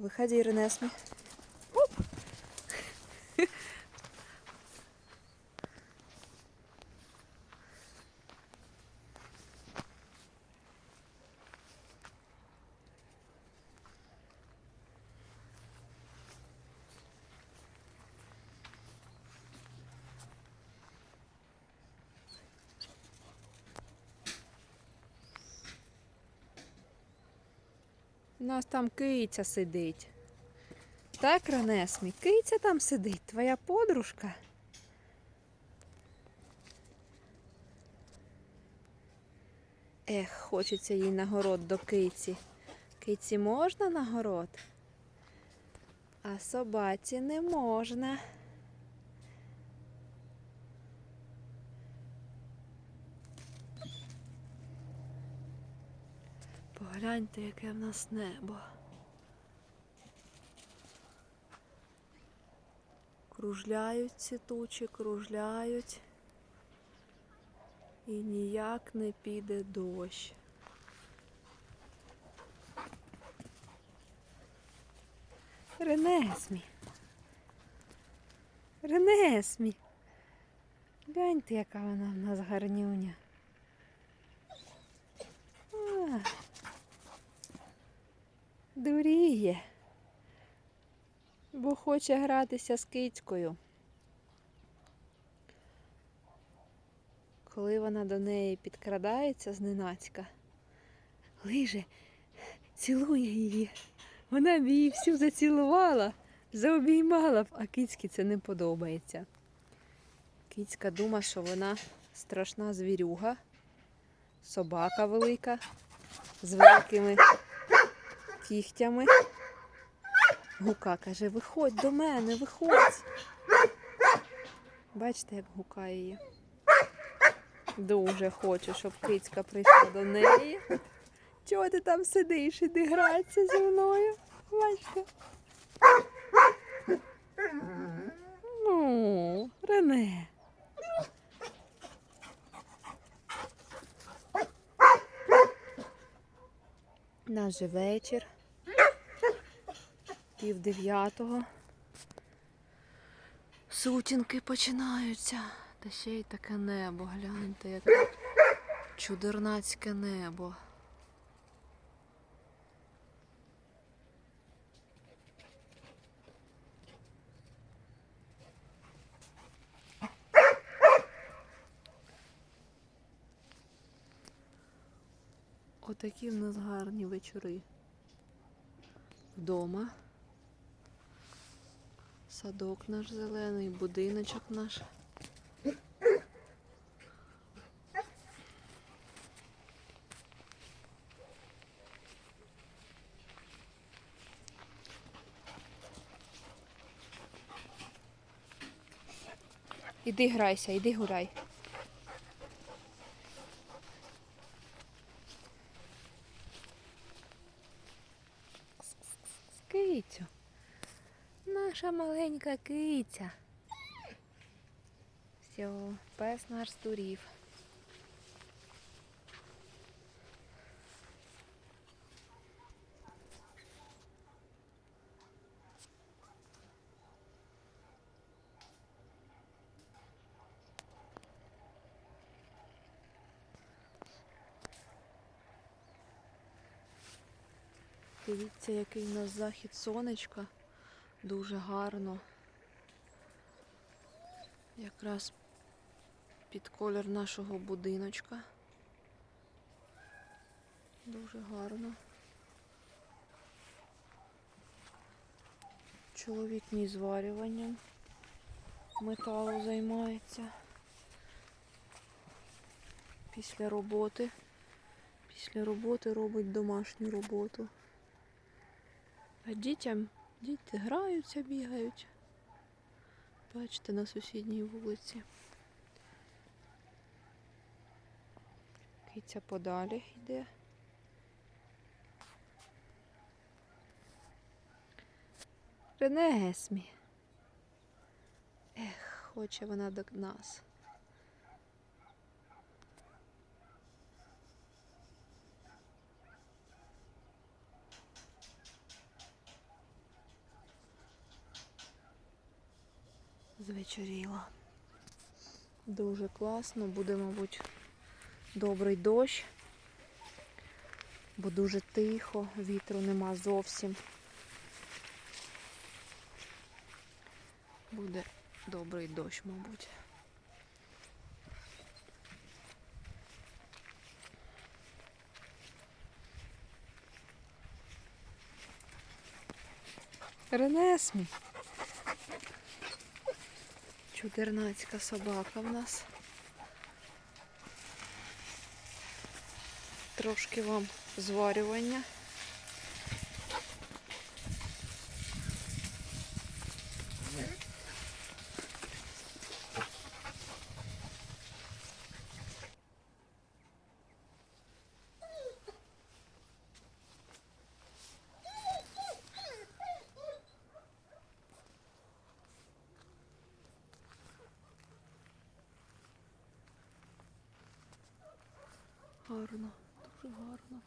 Выходи, Ренесми. У нас там киця сидить. Так, Ранесмі, киця там сидить, твоя подружка. Ех, хочеться їй на город до киці. Киці можна на город? А собаці не можна. Погляньте, яке в нас небо. Кружляють ці тучі, кружляють. І ніяк не піде дощ. Ренесмі. Ренесмі. Гляньте, яка вона в нас гарнюня. А, дуріє. Бо хоче гратися з кицькою. Коли вона до неї підкрадається зненацька, лиже, цілує її. Вона б її всю зацілувала, заобіймала б, а кицьки це не подобається. Кицька думає, що вона страшна звірюга, собака велика, з великими кігтями. Гука каже, виходь до мене, виходь. Бачите, як гукає її. Дуже хоче, щоб кицька прийшла до неї. Чого ти там сидиш? Іди гратися зі мною. Бачите? Ну, Рене. Наш вечір. Пів дев'ятого. Сутінки починаються. Та ще й таке небо, гляньте, яке чудернацьке небо. Отакі в нас гарні вечори. Вдома. Садок наш зелений, будиночок наш. Іди грайся, іди гуляй. Кицю. Наша маленька киця. Все, пес наш здурів. Дивіться, який у нас захід сонечка. Дуже гарно. Якраз під колір нашого будиночка. Дуже гарно. Чоловік мій зварюванням металу займається. Після роботи. Після роботи робить домашню роботу. А дітям діти граються, бігають. Бачите, на сусідній вулиці. Киця подалі йде. Ренесмі. Ех, хоче вона до нас. Звечоріла. Дуже класно, буде, мабуть, добрий дощ, бо дуже тихо, вітру нема зовсім. Буде добрий дощ, мабуть. Ренесмі. Чудернацька собака в нас. Трошки вам зварювання. Гарно, дуже гарно.